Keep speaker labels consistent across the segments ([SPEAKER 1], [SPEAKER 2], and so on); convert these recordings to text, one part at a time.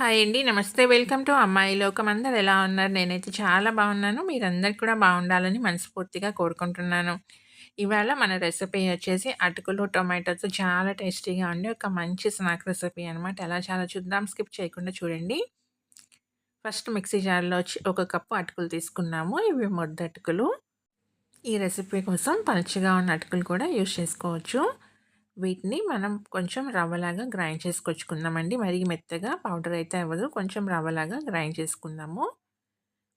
[SPEAKER 1] Hi అండి. నమస్తే. Welcome to అమ్మాయి లోకం. అందరు ఎలా ఉన్నారు? నేనైతే చాలా బాగున్నాను. మీరందరు కూడా బాగుండాలని మనస్ఫూర్తిగా కోరుకుంటున్నాను. ఇవాళ మన రెసిపీ వచ్చేసి అటుకులు, టొమాటోతో చాలా టేస్టీగా ఉండే ఒక మంచి స్నాక్ రెసిపీ అనమాట. ఎలా చాలా చూద్దాం. స్కిప్ చేయకుండా చూడండి. ఫస్ట్ మిక్సీ జార్‌లో వచ్చి ఒక కప్పు అటుకులు తీసుకున్నాము. ఇవి ముద్దటుకులు. ఈ రెసిపీ కోసం పలుచగా ఉన్న అటుకులు కూడా యూజ్ చేసుకోవచ్చు. వీటిని మనం కొంచెం రవ్వలాగా గ్రైండ్ చేసుకొచ్చుకుందామండి. మరీ మెత్తగా పౌడర్ అయితే అవ్వదు. కొంచెం రవ్వలాగా గ్రైండ్ చేసుకుందాము.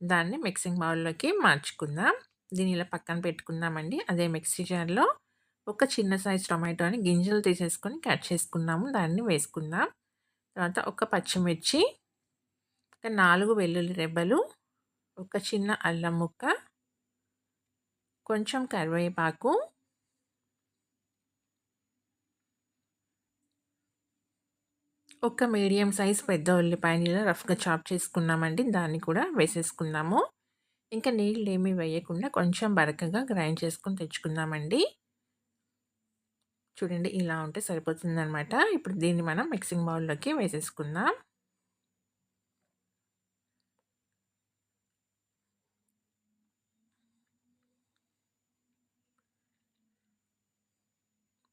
[SPEAKER 1] దాన్ని మిక్సింగ్ బౌల్లోకి మార్చుకుందాం. దీని ఇలా పక్కన పెట్టుకుందామండి. అదే మిక్సీ జార్లో ఒక చిన్న సైజ్ టొమాటోని గింజలు తీసేసుకొని కట్ చేసుకున్నాము దాన్ని వేసుకుందాం. తర్వాత ఒక పచ్చిమిర్చి ఒక నాలుగు వెల్లుల్లి రెబ్బలు ఒక చిన్న అల్లం ముక్క కొంచెం కరివేపాకు ఒక మీడియం సైజ్ పెద్ద ఉల్లిపాయని ఇలా రఫ్గా చాప్ చేసుకున్నామండి. దాన్ని కూడా వేసేసుకున్నాము ఇంకా నీళ్ళు ఏమీ వేయకుండా కొంచెం బరకగా గ్రైండ్ చేసుకొని తెచ్చుకుందామండి. చూడండి ఇలా ఉంటే సరిపోతుందనమాట ఇప్పుడు దీన్ని మనం మిక్సింగ్ బౌల్లోకి వేసేసుకుందాం.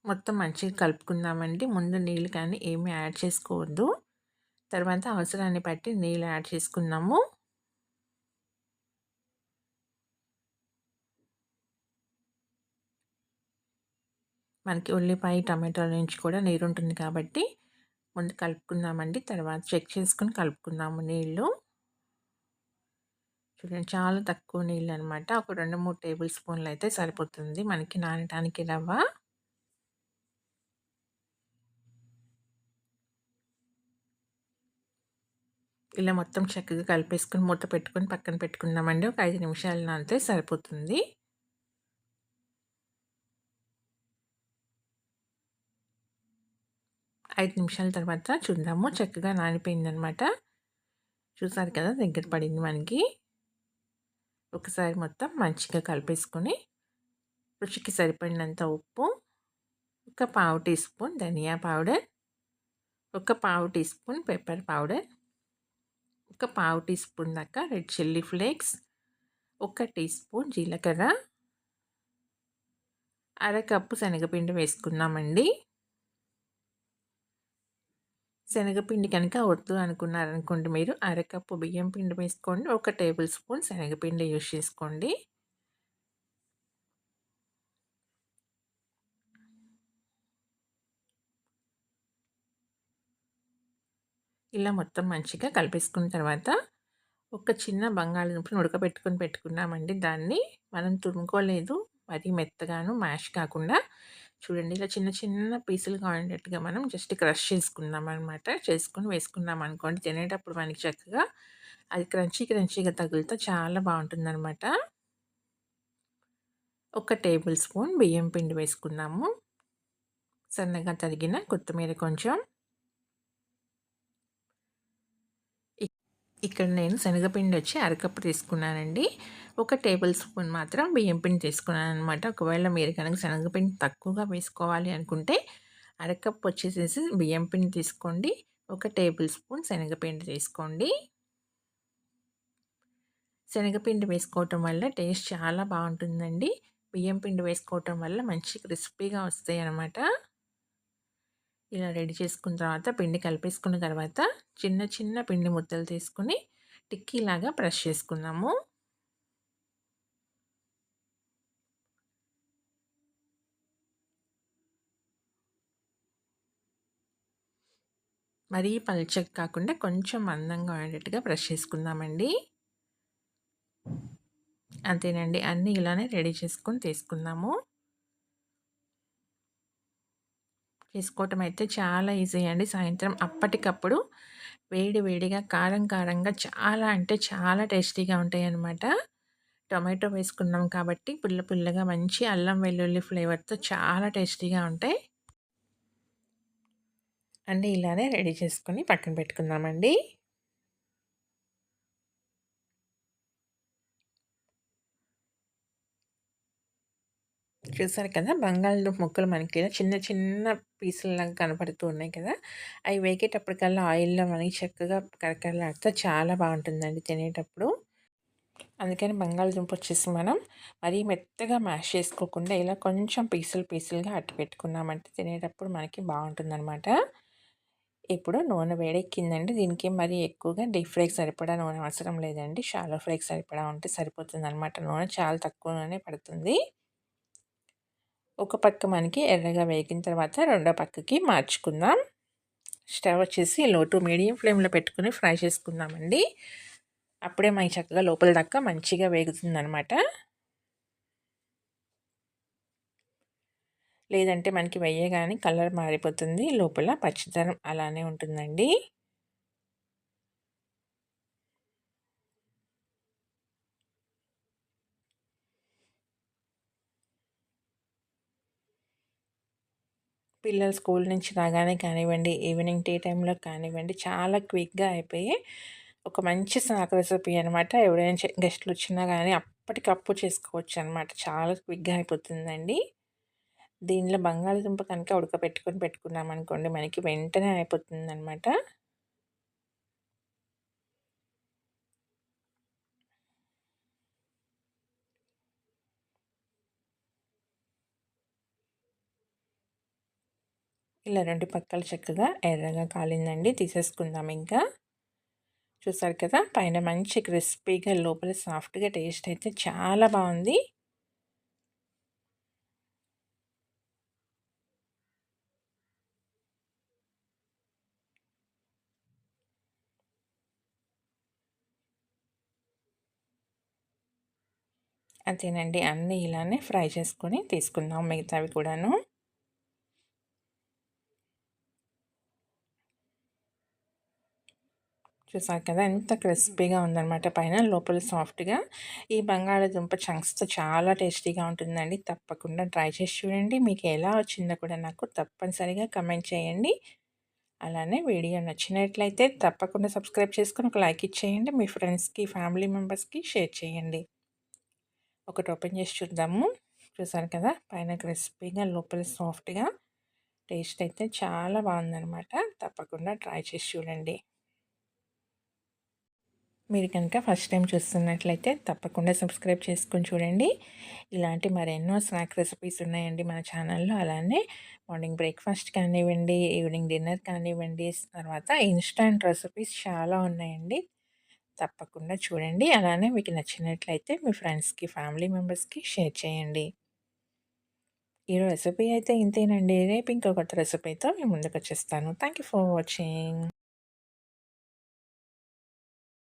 [SPEAKER 1] మొత్తం మంచిగా కలుపుకుందామండి. ముందు నీళ్ళు కానీ ఏమీ యాడ్ చేసుకోవద్దు. తర్వాత అవసరాన్ని బట్టి నీళ్ళు యాడ్ చేసుకుందాము. మనకి ఉల్లిపాయ టమాటోల నుంచి కూడా నీరు ఉంటుంది కాబట్టి ముందు కలుపుకుందామండి. తర్వాత చెక్ చేసుకుని కలుపుకుందాము నీళ్ళు. చూడండి చాలా తక్కువ నీళ్ళు అనమాట ఒక రెండు మూడు టేబుల్ స్పూన్లు అయితే సరిపోతుంది మనకి నానటానికి రవ్వ. ఇలా మొత్తం చక్కగా కలిపేసుకుని మూత పెట్టుకొని పక్కన పెట్టుకుందామండి ఒక ఐదు నిమిషాలు నానితే సరిపోతుంది. ఐదు నిమిషాల తర్వాత చూద్దాము. చక్కగా నానిపోయిందనమాట. చూసారు కదా దగ్గర పడింది మనకి. ఒకసారి మొత్తం మంచిగా కలిపేసుకొని రుచికి సరిపడినంత ఉప్పు ఒక పావు టీ స్పూన్ ధనియా పౌడర్ ఒక పావు టీ స్పూన్ పెప్పర్ పౌడర్ ఒక పావు టీ స్పూన్ దాకా రెడ్ చిల్లీ ఫ్లేక్స్ ఒక టీ స్పూన్ జీలకర్ర అరకప్పు శనగపిండి వేసుకున్నామండి శనగపిండి కనుక వద్దు అనుకున్నారనుకోండి మీరు అరకప్పు బియ్యం పిండి వేసుకోండి ఒక టేబుల్ స్పూన్ శనగపిండి యూజ్ చేసుకోండి. ఇలా మొత్తం మంచిగా కలిపేసుకున్న తర్వాత ఒక చిన్న బంగాళదుంపను ఉడకబెట్టుకొని పెట్టుకున్నామండి. దాన్ని మనం తురుముకోలేదు. మరీ మెత్తగాను మ్యాష్ కాకుండా చూడండి ఇలా చిన్న చిన్న పీసులుగా ఉండేట్టుగా మనం జస్ట్ క్రష్ చేసుకుందాం అనమాట చేసుకొని వేసుకున్నాం అనుకోండి తినేటప్పుడు మనకి చక్కగా అది క్రంచీ క్రంచీగా తగులుతా చాలా బాగుంటుందన్నమాట. ఒక టేబుల్ స్పూన్ బియ్యం పిండి వేసుకున్నాము. సన్నగా తరిగిన కొత్తిమీర కొంచెం ఇక్కడ నేను శనగపిండి వచ్చి అరకప్పు తీసుకున్నానండి. ఒక టేబుల్ స్పూన్ మాత్రం బియ్యం పిండి తీసుకున్నాను అనమాట ఒకవేళ మీరు కనుక శనగపిండి తక్కువగా వేసుకోవాలి అనుకుంటే అరకప్పు వచ్చేసేసి బియ్యం పిండి తీసుకోండి. ఒక టేబుల్ స్పూన్ శనగపిండి తీసుకోండి. శనగపిండి వేసుకోవటం వల్ల టేస్ట్ చాలా బాగుంటుందండి. బియ్యం పిండి వేసుకోవటం వల్ల మంచి క్రిస్పీగా వస్తాయి అన్నమాట ఇలా రెడీ చేసుకున్న తర్వాత పిండి కలిపేసుకున్న తర్వాత చిన్న చిన్న పిండి ముద్దలు తీసుకుని టిక్కీలాగా ప్రెస్ చేసుకుందాము. మరీ పల్చగా కాకుండా కొంచెం అందంగా ఉండేట్టుగా బ్రష్ చేసుకుందామండి. అంతేనండి అన్నీ ఇలానే రెడీ చేసుకొని తీసుకుందాము. చేసుకోవటం అయితే చాలా ఈజీ అండి. సాయంత్రం అప్పటికప్పుడు వేడి వేడిగా కారం కారంగా చాలా అంటే చాలా టేస్టీగా ఉంటాయి అన్నమాట టొమాటో వేసుకున్నాం కాబట్టి పుల్ల పుల్లగా మంచి అల్లం వెల్లుల్లి ఫ్లేవర్తో చాలా టేస్టీగా ఉంటాయి. అండి ఇలానే రెడీ చేసుకొని పక్కన పెట్టుకుందామండి. చూసారు కదా! బంగాళదుంప ముక్కలు మనకి ఇలా చిన్న చిన్న పీసులాగా కనపడుతూ ఉన్నాయి కదా! అవి వేగేటప్పటికల్లా ఆయిల్లో మనకి చక్కగా కరకరలాడితే చాలా బాగుంటుందండి తినేటప్పుడు. అందుకని బంగాళదుంప వచ్చేసి మనం మరీ మెత్తగా మ్యాష్ చేసుకోకుండా ఇలా కొంచెం పీసులు పీసులుగా అట్టు పెట్టుకున్నామంటే తినేటప్పుడు మనకి బాగుంటుందన్నమాట. ఇప్పుడు నూనె వేడెక్కిందండి. దీనికి మరి ఎక్కువగా డీప్ ఫ్రైకి సరిపడా నూనె అవసరం లేదండి. షాలో ఫ్రైకి సరిపడా ఉంటే సరిపోతుంది అనమాట నూనె చాలా తక్కువ నూనె పడుతుంది. ఒక పక్క మనకి ఎర్రగా వేగిన తర్వాత రెండో పక్కకి మార్చుకుందాం. స్టవ్ వచ్చేసి లో టు మీడియం ఫ్లేమ్లో పెట్టుకుని ఫ్రై చేసుకుందామండి. అప్పుడే మనకి చక్కగా లోపల దాకా మంచిగా వేగుతుందనమాట లేదంటే మనకి వేయగానే కలర్ మారిపోతుంది. లోపల పచ్చదనం అలానే ఉంటుందండి. పిల్లలు స్కూల్ నుంచి రాగానే కానివ్వండి ఈవినింగ్ టీ టైంలో కానివ్వండి చాలా క్విక్గా అయిపోయి ఒక మంచి స్నాక్ రెసిపీ అనమాట ఎవరైనా గెస్ట్లు వచ్చినా కానీ అప్పటికప్పుడు చేసుకోవచ్చు అనమాట చాలా క్విక్గా అయిపోతుందండి. దీనిలో బంగాళదుంప కనుక ఉడకబెట్టుకొని పెట్టుకున్నాం అనుకోండి మనకి వెంటనే అయిపోతుంది అనమాట ఇలా రెండు పక్కలు చక్కగా ఎర్రగా కాలిందండి. తీసేసుకుందాం ఇంకా. చూసారు కదా పైన మంచి క్రిస్పీగా లోపల సాఫ్ట్గా టేస్ట్ అయితే చాలా బాగుంది. అంతేనండి. అన్నీ ఇలానే ఫ్రై చేసుకొని తీసుకుందాం మిగతావి కూడాను. చూసారు కదా? ఎంత క్రిస్పీగా ఉందన్నమాట. పైన లోపల సాఫ్ట్గా ఈ బంగాళాదుంప చంక్స్తో చాలా టేస్టీగా ఉంటుందండి. తప్పకుండా ట్రై చేసి చూడండి. మీకు ఎలా వచ్చిందో కూడా నాకు తప్పనిసరిగా కమెంట్ చేయండి. అలానే వీడియో నచ్చినట్లయితే తప్పకుండా సబ్స్క్రైబ్ చేసుకొని ఒక లైక్ ఇచ్చేయండి. మీ ఫ్రెండ్స్కి ఫ్యామిలీ మెంబర్స్కి షేర్ చేయండి. ఒకటి ఓపెన్ చేసి చూద్దాము. చూసారు కదా? పైన క్రిస్పీగా లోపల సాఫ్ట్గా టేస్ట్ అయితే చాలా బాగుందనమాట తప్పకుండా ట్రై చేసి చూడండి. మీరు కనుక ఫస్ట్ టైం చూస్తున్నట్లయితే తప్పకుండా సబ్స్క్రైబ్ చేసుకొని చూడండి. ఇలాంటి మరెన్నో స్నాక్ రెసిపీస్ ఉన్నాయండి మన ఛానల్లో. అలానే మార్నింగ్ బ్రేక్ఫాస్ట్ కానివ్వండి ఈవినింగ్ డిన్నర్ కానివ్వండి తర్వాత ఇన్స్టాంట్ రెసిపీస్ చాలా ఉన్నాయండి. తప్పకుండా చూడండి. అలానే మీకు నచ్చినట్లయితే మీ ఫ్రెండ్స్కి ఫ్యామిలీ మెంబర్స్కి షేర్ చేయండి. ఈ రెసిపీ అయితే ఇంతేనండి. రేపు ఇంకొక రెసిపీతో మేము ముందుకు వచ్చేస్తాను. Thank you for watching.